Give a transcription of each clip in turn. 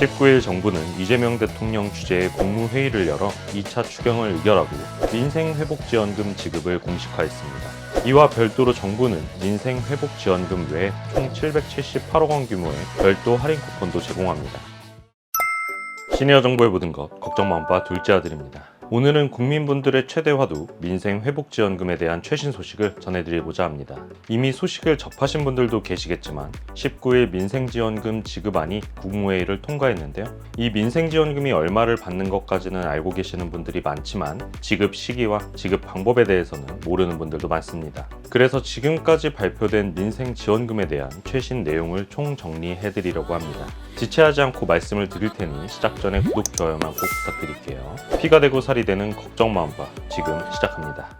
19일 정부는 이재명 대통령 주재의 국무회의를 열어 2차 추경을 의결하고 민생회복지원금 지급을 공식화했습니다. 이와 별도로 정부는 민생회복지원금 외에 총 778억 원 규모의 별도 할인 쿠폰도 제공합니다. 시니어 정보의 모든 것 걱정 마음바 둘째 아들입니다. 오늘은 국민분들의 최대 화두 민생회복지원금에 대한 최신 소식을 전해드리고자 합니다. 이미 소식을 접하신 분들도 계시겠지만 19일 민생지원금 지급안이 국무회의를 통과했는데요. 이 민생지원금이 얼마를 받는 것까지는 알고 계시는 분들이 많지만 지급 시기와 지급 방법에 대해서는 모르는 분들도 많습니다. 그래서 지금까지 발표된 민생지원금에 대한 최신 내용을 총정리해드리려고 합니다. 지체하지 않고 말씀을 드릴 테니 시작 전에 구독, 좋아요만 꼭 부탁드릴게요. 피가 되고 살이 되는 걱정 마음바 지금 시작합니다.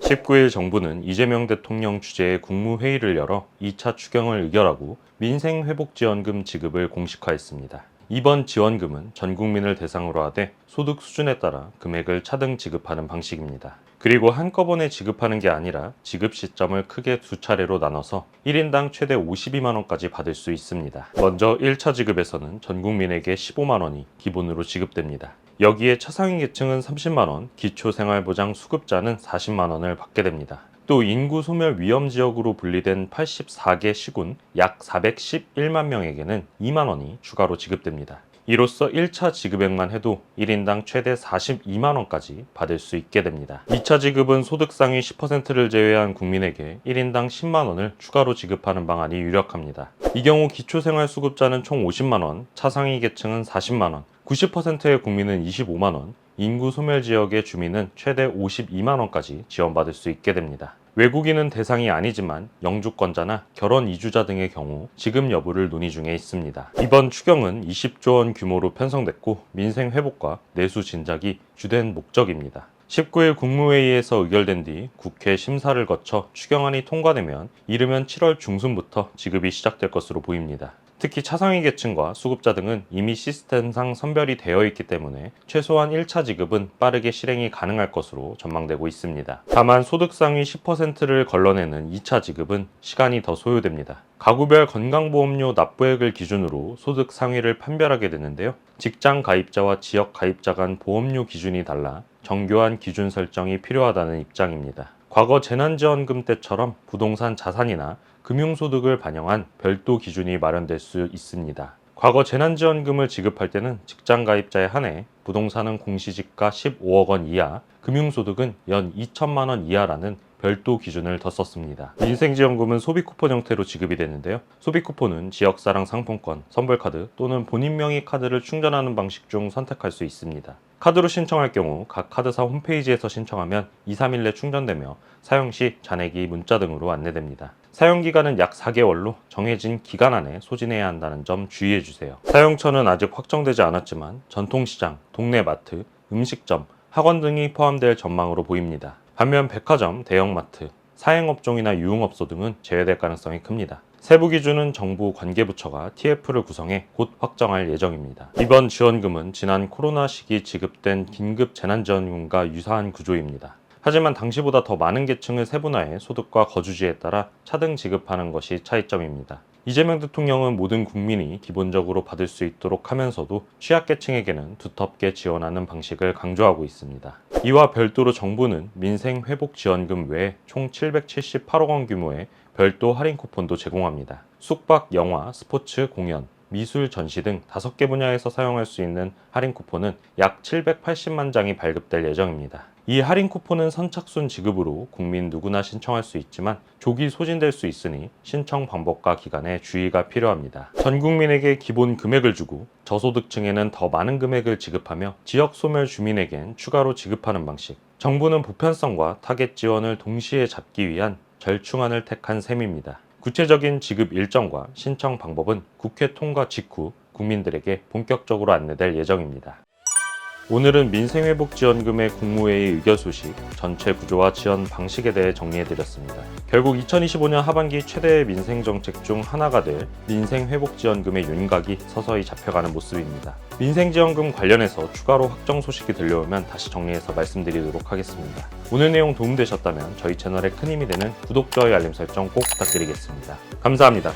19일 정부는 이재명 대통령 주재의 국무회의를 열어 2차 추경을 의결하고 민생회복지원금 지급을 공식화했습니다. 이번 지원금은 전 국민을 대상으로 하되 소득 수준에 따라 금액을 차등 지급하는 방식입니다. 그리고 한꺼번에 지급하는 게 아니라 지급 시점을 크게 두 차례로 나눠서 1인당 최대 52만 원까지 받을 수 있습니다. 먼저 1차 지급에서는 전 국민에게 15만 원이 기본으로 지급됩니다. 여기에 차상위 계층은 30만 원, 기초생활보장 수급자는 40만 원을 받게 됩니다. 또 인구 소멸 위험 지역으로 분리된 84개 시군 약 411만 명에게는 2만 원이 추가로 지급됩니다. 이로써 1차 지급액만 해도 1인당 최대 42만 원까지 받을 수 있게 됩니다. 2차 지급은 소득 상위 10%를 제외한 국민에게 1인당 10만 원을 추가로 지급하는 방안이 유력합니다. 이 경우 기초생활수급자는 총 50만 원, 차상위 계층은 40만 원, 90%의 국민은 25만 원, 인구 소멸 지역의 주민은 최대 52만 원까지 지원받을 수 있게 됩니다. 외국인은 대상이 아니지만 영주권자나 결혼 이주자 등의 경우 지급 여부를 논의 중에 있습니다. 이번 추경은 20조 원 규모로 편성됐고 민생 회복과 내수 진작이 주된 목적입니다. 19일 국무회의에서 의결된 뒤 국회 심사를 거쳐 추경안이 통과되면 이르면 7월 중순부터 지급이 시작될 것으로 보입니다. 특히 차상위 계층과 수급자 등은 이미 시스템상 선별이 되어 있기 때문에 최소한 1차 지급은 빠르게 실행이 가능할 것으로 전망되고 있습니다. 다만 소득 상위 10%를 걸러내는 2차 지급은 시간이 더 소요됩니다. 가구별 건강보험료 납부액을 기준으로 소득 상위를 판별하게 되는데요. 직장 가입자와 지역 가입자 간 보험료 기준이 달라 정교한 기준 설정이 필요하다는 입장입니다. 과거 재난지원금 때처럼 부동산 자산이나 금융소득을 반영한 별도 기준이 마련될 수 있습니다. 과거 재난지원금을 지급할 때는 직장 가입자에 한해 부동산은 공시지가 15억 원 이하, 금융소득은 연 2천만 원 이하라는 별도 기준을 뒀었습니다. 민생지원금은 소비 쿠폰 형태로 지급이 되는데요. 소비 쿠폰은 지역사랑 상품권, 선불카드 또는 본인 명의 카드를 충전하는 방식 중 선택할 수 있습니다. 카드로 신청할 경우 각 카드사 홈페이지에서 신청하면 2, 3일 내 충전되며 사용 시 잔액이 문자 등으로 안내됩니다. 사용 기간은 약 4개월로 정해진 기간 안에 소진해야 한다는 점 주의해 주세요. 사용처는 아직 확정되지 않았지만 전통시장, 동네 마트, 음식점, 학원 등이 포함될 전망으로 보입니다. 반면 백화점, 대형마트, 사행업종이나 유흥업소 등은 제외될 가능성이 큽니다. 세부 기준은 정부 관계부처가 TF를 구성해 곧 확정할 예정입니다. 이번 지원금은 지난 코로나 시기 지급된 긴급 재난지원금과 유사한 구조입니다. 하지만 당시보다 더 많은 계층을 세분화해 소득과 거주지에 따라 차등 지급하는 것이 차이점입니다. 이재명 대통령은 모든 국민이 기본적으로 받을 수 있도록 하면서도 취약계층에게는 두텁게 지원하는 방식을 강조하고 있습니다. 이와 별도로 정부는 민생회복지원금 외에 총 778억 원 규모의 별도 할인 쿠폰도 제공합니다. 숙박, 영화, 스포츠, 공연, 미술, 전시 등 5개 분야에서 사용할 수 있는 할인 쿠폰은 약 780만 장이 발급될 예정입니다. 이 할인 쿠폰은 선착순 지급으로 국민 누구나 신청할 수 있지만 조기 소진될 수 있으니 신청 방법과 기간에 주의가 필요합니다. 전 국민에게 기본 금액을 주고 저소득층에는 더 많은 금액을 지급하며 지역 소멸 주민에겐 추가로 지급하는 방식. 정부는 보편성과 타겟 지원을 동시에 잡기 위한 절충안을 택한 셈입니다. 구체적인 지급 일정과 신청 방법은 국회 통과 직후 국민들에게 본격적으로 안내될 예정입니다. 오늘은 민생회복지원금의 국무회의 의결 소식, 전체 구조와 지원 방식에 대해 정리해드렸습니다. 결국 2025년 하반기 최대의 민생정책 중 하나가 될 민생회복지원금의 윤곽이 서서히 잡혀가는 모습입니다. 민생지원금 관련해서 추가로 확정 소식이 들려오면 다시 정리해서 말씀드리도록 하겠습니다. 오늘 내용 도움되셨다면 저희 채널에 큰 힘이 되는 구독, 좋아요, 알림 설정 꼭 부탁드리겠습니다. 감사합니다.